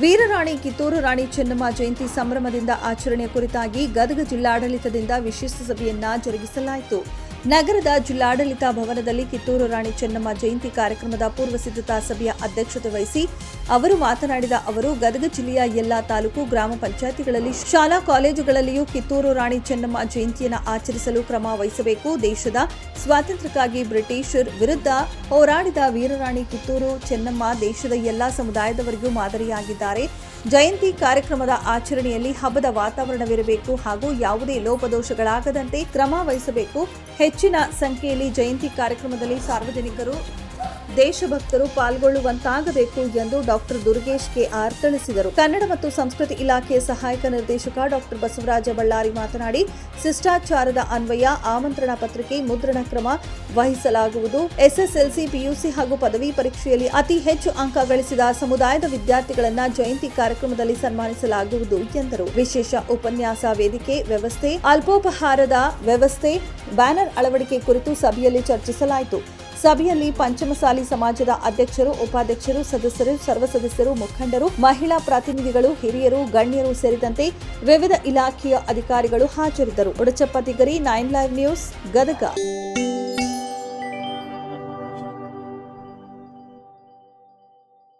ವೀರರಾಣಿ ಕಿತ್ತೂರು ರಾಣಿ ಚೆನ್ನಮ್ಮ ಜಯಂತಿ ಸಂಭ್ರಮದಿಂದ ಆಚರಣೆ ಕುರಿತಾಗಿ ಗದಗ ಜಿಲ್ಲಾಡಳಿತದಿಂದ ವಿಶೇಷ ಸಭೆಯನ್ನ ಜರುಗಿಸಲಾಯಿತು. ನಗರದ ಜಿಲ್ಲಾಡಳಿತ ಭವನದಲ್ಲಿ ಕಿತ್ತೂರು ರಾಣಿ ಚೆನ್ನಮ್ಮ ಜಯಂತಿ ಕಾರ್ಯಕ್ರಮದ ಪೂರ್ವ ಸಿದ್ಧತಾ ಸಭೆಯ ಅಧ್ಯಕ್ಷತೆ ವಹಿಸಿ ಅವರು ಮಾತನಾಡಿದ ಅವರು, ಗದಗ ಜಿಲ್ಲೆಯ ಎಲ್ಲಾ ತಾಲೂಕು, ಗ್ರಾಮ ಪಂಚಾಯತಿಗಳಲ್ಲಿ, ಶಾಲಾ ಕಾಲೇಜುಗಳಲ್ಲಿಯೂ ಕಿತ್ತೂರು ರಾಣಿ ಚೆನ್ನಮ್ಮ ಜಯಂತಿಯನ್ನು ಆಚರಿಸಲು ಕ್ರಮ ವಹಿಸಬೇಕು. ದೇಶದ ಸ್ವಾತಂತ್ರ್ಯಕ್ಕಾಗಿ ಬ್ರಿಟಿಷರ್ ವಿರುದ್ಧ ಹೋರಾಡಿದ ವೀರರಾಣಿ ಕಿತ್ತೂರು ಚೆನ್ನಮ್ಮ ದೇಶದ ಎಲ್ಲಾ ಸಮುದಾಯದವರಿಗೂ ಮಾದರಿಯಾಗಿದ್ದಾರೆ. ಜಯಂತಿ ಕಾರ್ಯಕ್ರಮದ ಆಚರಣೆಯಲ್ಲಿ ಹಬ್ಬದ ವಾತಾವರಣವಿರಬೇಕು ಹಾಗೂ ಯಾವುದೇ ಲೋಪದೋಷಗಳಾಗದಂತೆ ಕ್ರಮ ವಹಿಸಬೇಕು. ಹೆಚ್ಚಿನ ಸಂಖ್ಯೆಯಲ್ಲಿ ಜಯಂತಿ ಕಾರ್ಯಕ್ರಮದಲ್ಲಿ ಸಾರ್ವಜನಿಕರು ದೇಶಭಕ್ತರು ಪಾಲ್ಗೊಳ್ಳುವಂತಾಗಬೇಕು ಎಂದು ಡಾಕ್ಟರ್ ದುರ್ಗೇಶ್ ಕೆಆರ್ ತಿಳಿಸಿದರು. ಕನ್ನಡ ಮತ್ತು ಸಂಸ್ಕೃತಿ ಇಲಾಖೆಯ ಸಹಾಯಕ ನಿರ್ದೇಶಕ ಡಾಕ್ಟರ್ ಬಸವರಾಜ ಬಳ್ಳಾರಿ ಮಾತನಾಡಿ, ಶಿಷ್ಟಾಚಾರದ ಅನ್ವಯ, ಆಮಂತ್ರಣ ಪತ್ರಿಕೆ, ಮುದ್ರಣ ಕ್ರಮ ವಹಿಸಲಾಗುವುದು. ಎಸ್ಎಸ್ಎಲ್ಸಿ, ಪಿಯುಸಿ ಹಾಗೂ ಪದವಿ ಪರೀಕ್ಷೆಯಲ್ಲಿ ಅತಿ ಹೆಚ್ಚು ಅಂಕ ಗಳಿಸಿದ ಸಮುದಾಯದ ವಿದ್ಯಾರ್ಥಿಗಳನ್ನ ಜಯಂತಿ ಕಾರ್ಯಕ್ರಮದಲ್ಲಿ ಸನ್ಮಾನಿಸಲಾಗುವುದು ಎಂದರು. ವಿಶೇಷ ಉಪನ್ಯಾಸ ವೇದಿಕೆ ವ್ಯವಸ್ಥೆ, ಅಲ್ಪೋಪಹಾರದ ವ್ಯವಸ್ಥೆ, ಬ್ಯಾನರ್ ಅಳವಡಿಕೆ ಕುರಿತು ಸಭೆಯಲ್ಲಿ ಚರ್ಚಿಸಲಾಯಿತು. ಸಭೆಯಲ್ಲಿ ಪಂಚಮಸಾಲಿ ಸಮಾಜದ ಅಧ್ಯಕ್ಷರು, ಉಪಾಧ್ಯಕ್ಷರು, ಸದಸ್ಯರು, ಸರ್ವ ಸದಸ್ಯರು, ಮುಖಂಡರು, ಮಹಿಳಾ ಪ್ರತಿನಿಧಿಗಳು, ಹಿರಿಯರು, ಗಣ್ಯರು ಸೇರಿದಂತೆ ವಿವಿಧ ಇಲಾಖೆಯ ಅಧಿಕಾರಿಗಳು ಹಾಜರಿದ್ದರು. Udachappa Tigari, nine live news, Gadag.